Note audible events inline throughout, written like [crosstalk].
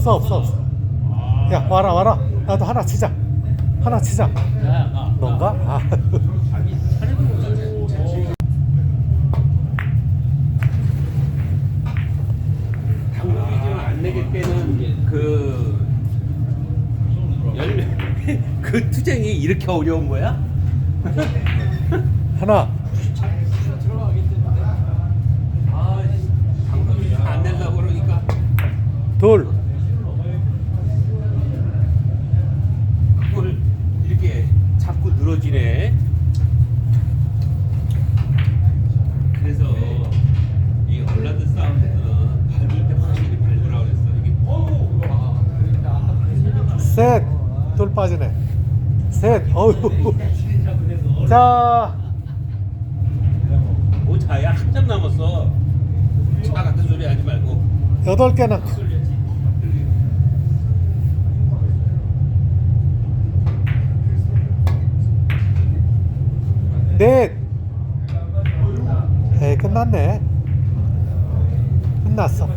없어 없어 없어. 야 와라 와라. 나도 하나 치자. 하나 치자. 넌가? 아. 그, 열, [laughs] 그 투쟁이 이렇게 어려운 거야? 하나. 들어가기 때문에 아, 당국이 안 내려고 그러니까. 둘. 그걸 이렇게 자꾸 늘어지네. 그래서 이 얼란드 사운드는 밟을 때 확실히 밟으라 그랬어. 이게 셋. 둘 빠지네. 셋. 어휴. 자. 뭐 자야 한점 남았어. 자 같은 소리 하지 말고. 여덟 개는 넷. 에이 끝났네. 끝났어.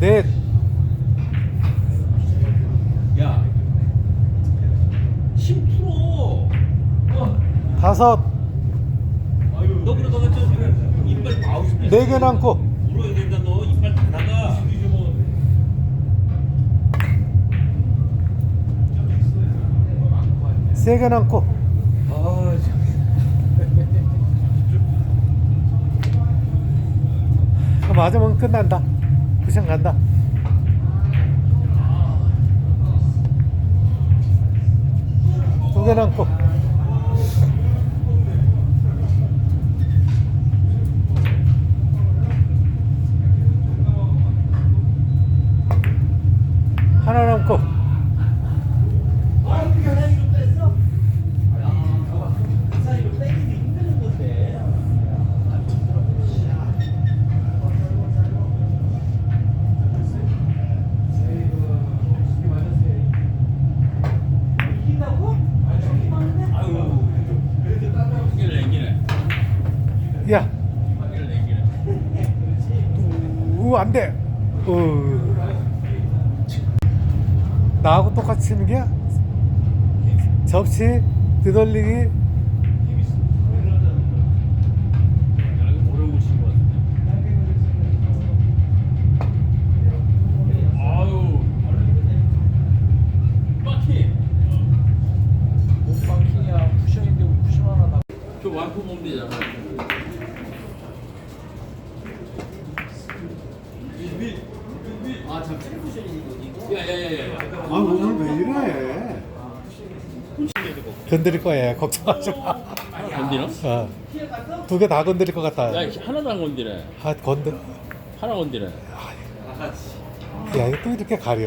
넷. 야, 힘 풀어. 다섯. 너 그러다가 저 이빨 마우스 네 개 남고. 물어야 된다 너 이빨 다 나가. 세 개 남고. 아, 맞으면 끝난다. 그냥 간다. 두 개 남고. 하나 남고. 아유, 이게 랭기네 야, 이게 랭기네 우, 안 돼. 어. 치는 게 접시, 뒤돌리기, 야 이거 모르고 친거 같은데 아유 바퀴 못 바퀴냐 쿠션인데 쿠션 하나 다. 저 완품 보면 되잖아 아참 쿠션이 이거 야야야야 아 오늘 왜 이래? 건드릴 거야 [laughs] 걱정하지 마. 건디나? 어. 두개 다 건드릴 것 같다. 야 하나도 안 건디네 아 건드. 하나 건디네 야 이거 또 이렇게 가려.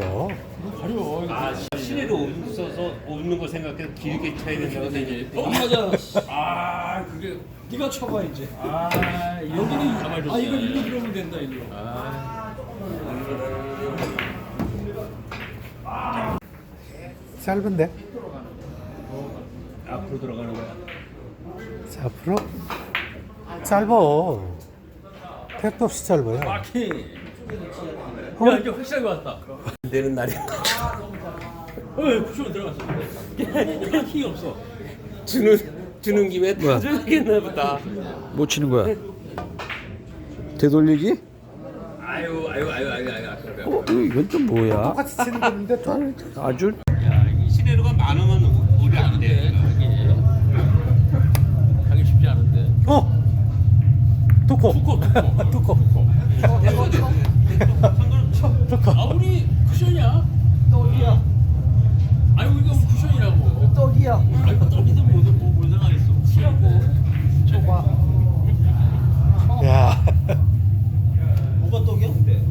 가려 아, 시내로 웃어서 웃는 거 생각해서 길게 쳐야 된다고 생각해. 어 맞아. 아 그게 네가 쳐봐 이제. 아 여기는 가만히 아 이거 일로 들어오면 된다 일로. 짧은데? 앞으로 들어가는 거야. 자 앞으로 짧어. 택도 없이 짧아요. 바퀴. 어? 야 이제 확실하게 왔다. 안 되는 날이. 어 쿠션 들어갔어. 야 힘이 없어. 주는 주는 김에 뭐야? 타줘야겠나 보다. 못 치는 거야? 되돌리기? 아유 아유 아유 아유 아유. 어, 이건 또 뭐야? 똑같이 치는 건데 좀 아주 야, 이 시내로가 많으면 우리 안 돼. 이게 하기 쉽지 않은데. 어. 두코. 두코 두코. 두코. 두코. 아무리 쿠션이야. 떡이야. 아이고 이거 쿠션이라고. 떡이야. 아이고 떡이든 뭐든 뭐뭔 상관있어. 치라고. 쳐봐. 야. 뭐가 떡이야 근데?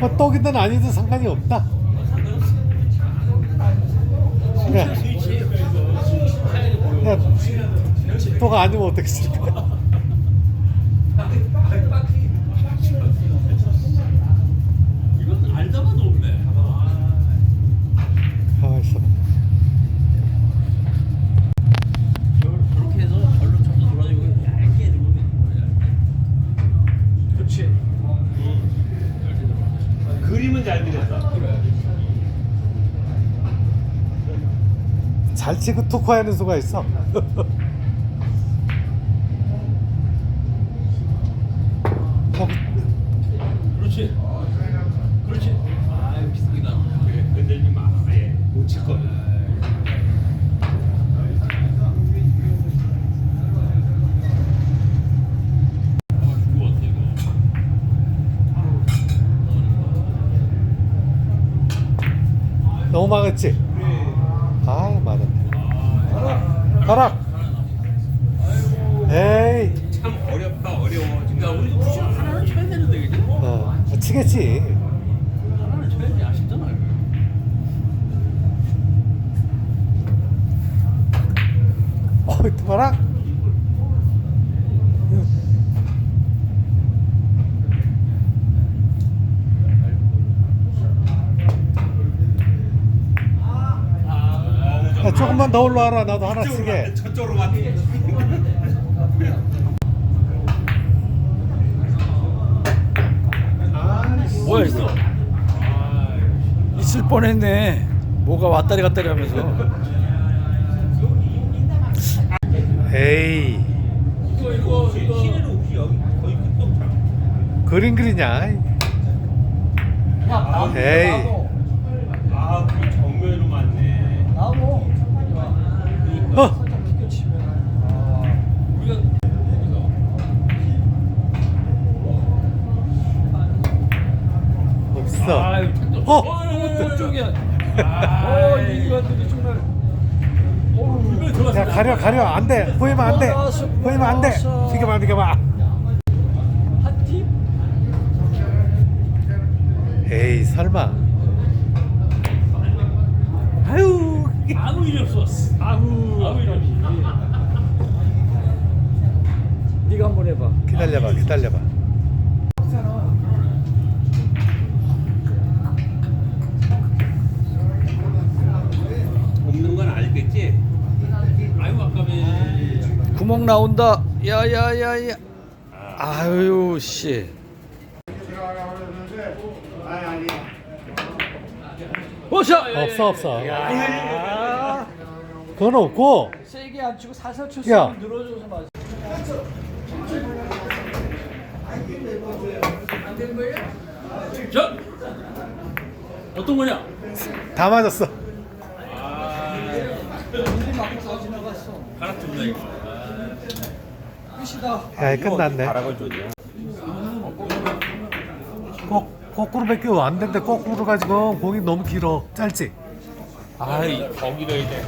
뭐 떡이든 아니든 상관이 없다. 야, 또가 아니면 어떻게 칠 거야? 잘 그렸다. 치고 토크하는 수가 있어. [laughs] 너무 막았지? 아 맞았네. 가라. 에이. 참 어렵다 어려워. 야, 우리도 쿠션 하나는 쳐야 되는데 그지? 어 치겠지. 하나는 쳐야지 아쉽잖아. 어 봐라. 아, 야, 조금만 더 올라와라. 나도 하나. 갔네, 저쪽으로 갔네. [laughs] 뭐야 이거? 있을 뻔했네. 뭐가 왔다리 갔다리 하면서. 에이. 이거 이거 이거. 그림 그리냐? 에이. 아, 그 정면으로 맞네. 어. 우리가 없어. 아유, 탁도. 어? 어, 쪽이야. 아, 어 이거들이 정말. 이거 들어갔어. 야 가려 가려 안 돼. 보이면 안 돼. 보이면 안 돼. 비켜봐 비켜봐. 한 팀? 에이 설마. 아유. 아무 일이 없었어. 아무 아무 일 없이. 네가 한번 해봐. 기다려봐 기다려봐. 없는 건 알겠지? 아이고 아까비. 구멍 나온다. 야야야야. 아유 씨. 오샤. 없어 없어. 그건 없고. 세게 안 치고 살살 야. 쳤으면 늘어져서 맞아. 자, 어떤 거냐? 다 맞았어. 다 지나갔어. 가락집니다 이거. 야 끝났네. 꼭 거꾸로밖에 안 된대. 거꾸로 가지고 공이 너무 길어. 짧지. 아이, 거기로 해야 돼.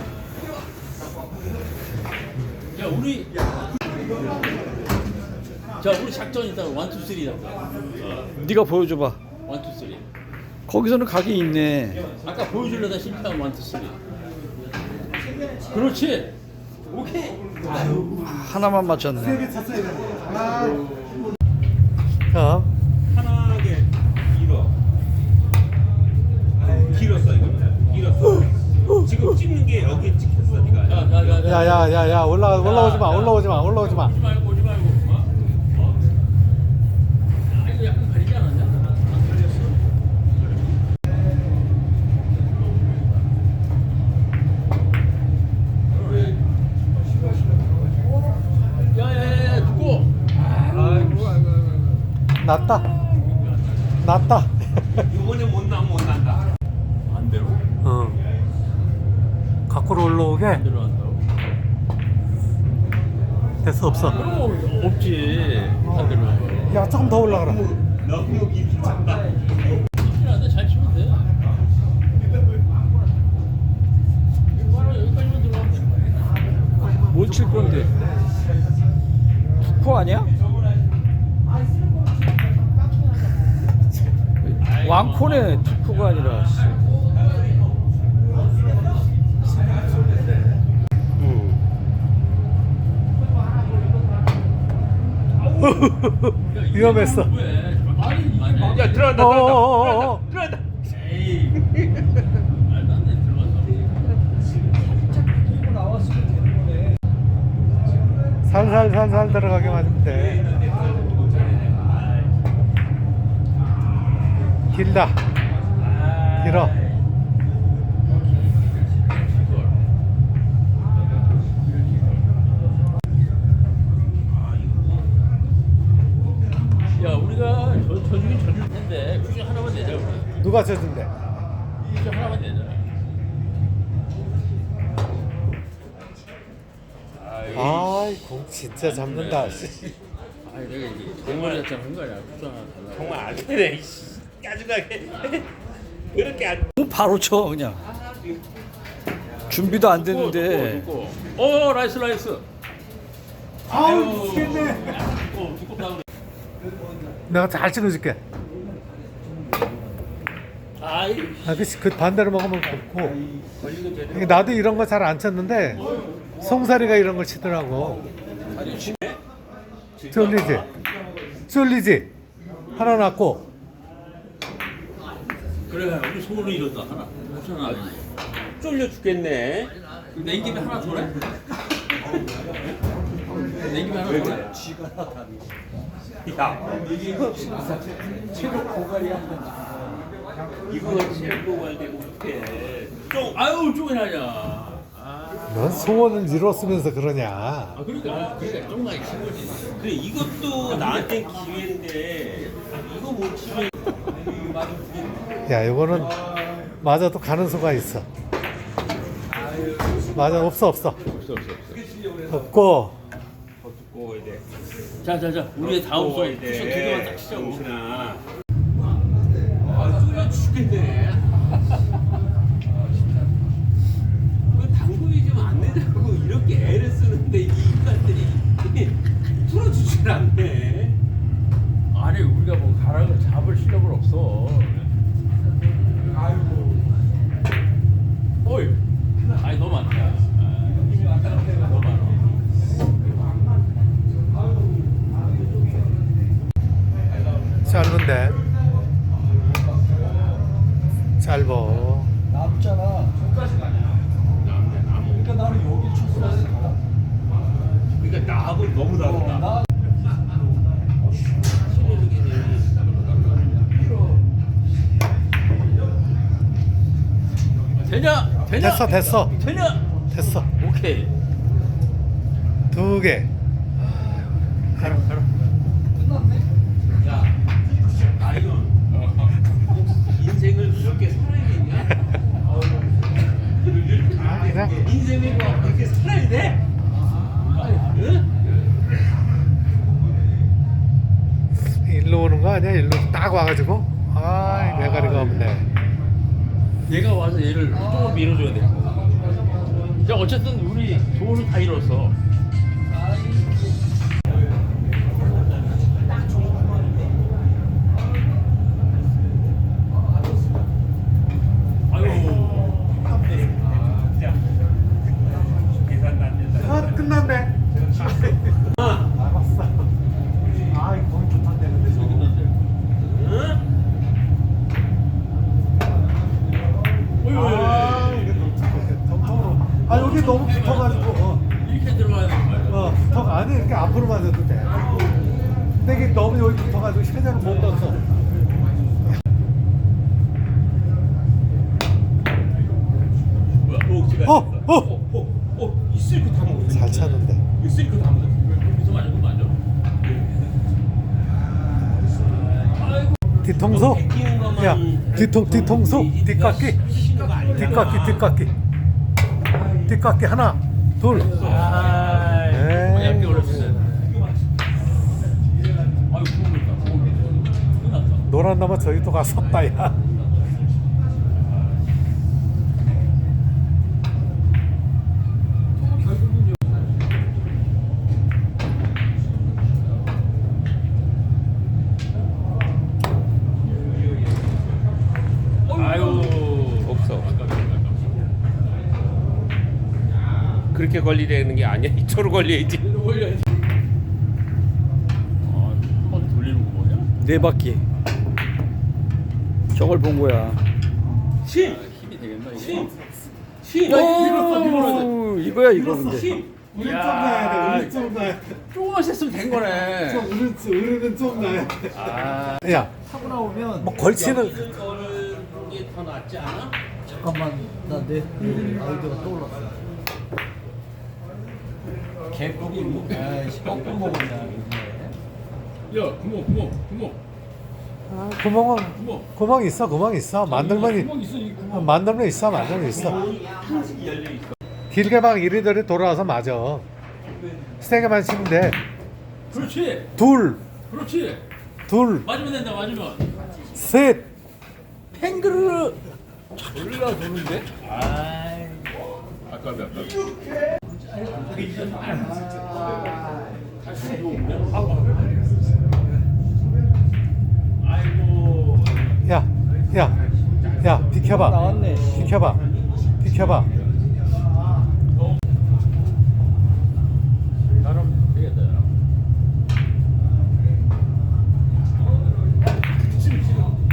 야 우리 자 우리 작전 일단 원투 쓰리라고. 네가 보여줘봐. 원투 쓰리. 거기서는 각이 있네. 아까 보여주려다 실패한 원투 쓰리. 그렇지. 오케이. 하나만 맞췄네. 자 편하게 길어. 아유, 길었어 이거. 길었어. 지금 찍는 게 여기 찍혔어 네가. 야야야야 올라 올라오지 마 올라오지 마 올라오지 마. 오지 말고 오지 말고. 어? 어? 아 이거 약간 가리지 않았냐? 안 가렸어. 야야야야 누구? 아이고 아이고. 났다. 났다. 이번에 못 나, 못 난다. 반대로? 어. 밖으로 올라오게 반대로 한다고? 됐어 없어. 그럼 없지. 반대로. 야 조금 더 올라가라. 너무 여기 미쳤다. 잘 치면 돼. 뭘칠 건데? 투코 아니야? 왕코네 투코가 아니라. 씨. [laughs] 위험했어. 야 들어간다, 어어어어. 들어간다, 들어간다. 에이. 말도 안 돼. 길다. 길어. 야 우리가 저, 저 중에 저줄 텐데 퀴즈 하나만 내자 우리. 누가 쳐준대? 퀴즈 하나만 내자. 아이 아공 진짜 잡는다 아이 내가 이제 동물 잡는 거야? 퀴즈 정말 안 되네 까지나게. [laughs] 그렇게 안. 뭐 바로 쳐 그냥. 준비도 안 됐는데. 어 라이스 라이스. 두껍 나오네. 내가 잘 찍어줄게. 아이 아, 그, 그 반대로 먹으면 좋고. 걸리고 제대로. 이게 나도 이런 거 잘 안 쳤는데 송사리가 이런 걸 치더라고. 쫄리지? 쫄리지? 하나 났고 그래 우리 소원을 이뤘다 하나. 괜찮아. 쫄려 죽겠네. 냉김에 하나 줘래? 냉김에 하나 줘래? 야. 이거 체력 관되고 어떡해. 쫑 아유 쫑이나냐. 넌 소원을 이뤘으면서 그러냐? 아 그러니까 그러니까 친 거지. 그래 이것도 나한테 기회인데 이거 못 치면 야 이거는 맞아도 가는 수가 있어. 맞아 없어 없어 없어 없어 없어. 없고 더 두꺼워야 돼. 자자자 우리의 다음 소 두꺼워야 쿠션 두 개만 딱 돼. 치자고. 정신아. 아 쫄려 죽겠네. 그 당구이 좀 안 내자고 이렇게 애를 쓰는데 이 인간들이 풀어주질 않네. 아니 우리가 뭐 가락을 잡 을 실력은 없어. 아이고. 어이. 아니 너무 많다. 아, 너무 많아. 짧은데 짧어. 남잖아. 남네 남. 그러니까 나는 여기 쳤어. 그러니까 나하고 너무 다르다. 나 되냐? 되냐? 됐어 됐어 되냐? 됐어 오케이. 두 개. 가라 가라. 야, 아이언. 인생을 그렇게 살아야겠냐? 아, 인생을 뭐 그렇게 살아야 돼? 응? 일로 오는 거 아니야? 일로 딱 와가지고 아 메가리가 없네. 얘가 와서 얘를 조금 밀어줘야 돼. 자 어쨌든 우리 소원을 다 된다. 아 끝났네. 알았어. 아 거기 좋던데 근데 저기. 응? 아 이게 너무 덤tom으로. 아 여기 너무 붙어가지고. 어. 이렇게 들어가야 되는 거야. 어, 붙어 아니 이렇게 앞으로 맞아도 돼. 근데 이게 너무 여기 붙어가지고 쉐자를 못 넣었어. 뭐야? 옥지가 어, 됐어. 어. 어, 어, 어, 이 실크 다 먹었어. 잘 차는데. 이 실크 다 먹었어. 여기서 맞아, 그거 맞아. 아이고. 뒤통수. 야 뒤통 뒤통수 뒷깎기 뒷깎기 뒷깎기 뒷깎기 하나 둘. 아. 끝났다. 노란 나무 저기 또 가 섰다 야. 아유. 없어. 그렇게 걸리려는 게 아니야. [laughs] 이쪽으로 걸려야지. 올려야지. 아, 한번 돌리는 거 뭐냐? 네 바퀴. 저걸 본 거야. 신! 힘이 되겠나 이게? 밀어야 돼. 오, 이거야 이거 근데. 신! 우리 좀 야. 나야 돼. 우리 좀 나야 돼. 조금만 셌으면 된 거네. 우리 우리는 좀 나야 돼. 아, 야, 타고 나오면 뭐 걸치는 거는 게더 낫지 않아? 잠깐만 나내 아이디어가 떠올랐어. 개고기 뭐? 아이씨 거꾸로 먹었냐. 야, 구멍, 구멍, 구멍. 아, 구멍은 구멍. 구멍 있어 구멍 있어 만들면 구멍 이- 있어 이 어, 구멍. 만들면 있어 만들면 있어 항상 열려 있어. 길게 막 이리저리 돌아와서 맞아 세게만 치면 그렇지. 돼둘둘 그렇지. 맞으면 된다. 맞으면. 셋 팽그르 졸라 도는데? 아이. 아까비 아까비. 야, 야, 야, 비켜봐. 나왔네. 비켜봐. 비켜봐.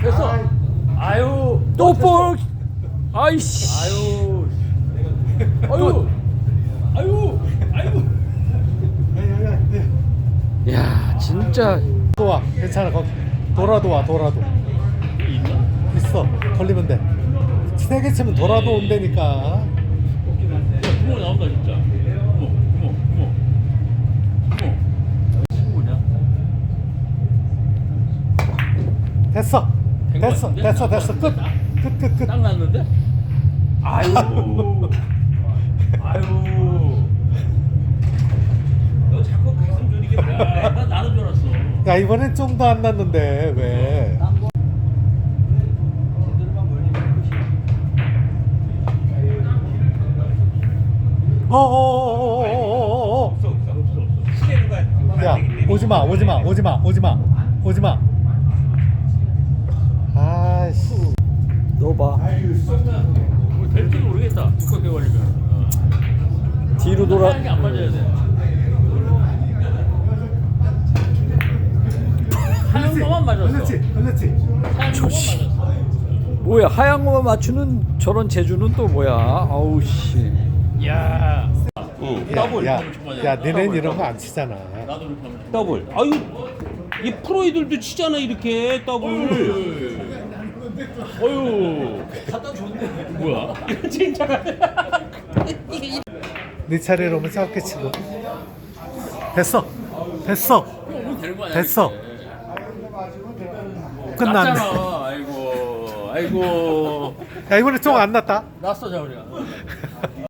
됐어. 아유. 또 볼! 아이씨! 아유. 아유. 아유. 야, 진짜. 또 와. 괜찮아. 거기 돌아도 와. 돌아도. 있어. 걸리면 돼. 세게 치면 돌아도 온다니까. 구멍 나온다 진짜. 구멍, 구멍, 구멍. 구멍. 친구냐? 됐어. 됐어. 됐어. 됐어. 끝. 끝. 끝. 끝. 딱 났는데? 아유. 아유. 너 자꾸 가슴 졸이게 야, 이번엔 좀 더 안 났는데. 왜? 어, 어어어어어어어. 없어 없어 없어 없어. 시계가 야, 오지 마. 오지 마. 오지 마. 오지 마. 오지 마. 아이씨. 너 봐. 뭐 될지 모르겠다. 두껍게 걸리면. 어. 뒤로 돌아. 게안 맞아야 돼. 하얀 거만 맞았어. 하얀 거만 맞았어. 뭐야, 하얀 거만 맞추는 저런 재주는 또 뭐야? 아우, 씨. 야. 응 야, 더블 야, 야, 니넨 이런 거 안 치잖아. 나도 이렇게 하면 돼. 더블 아유 이 프로이들도 치잖아 이렇게 더블 어유. 갖다 줬네. 뭐야? 진짜 네 차례로 오면 짧게 치고. 됐어. 됐어. 거 아니야? 됐어. 끝났네. 났잖아. 아이고. 아이고. 야, 이번에 좀안 났다. 났어, 자우리가.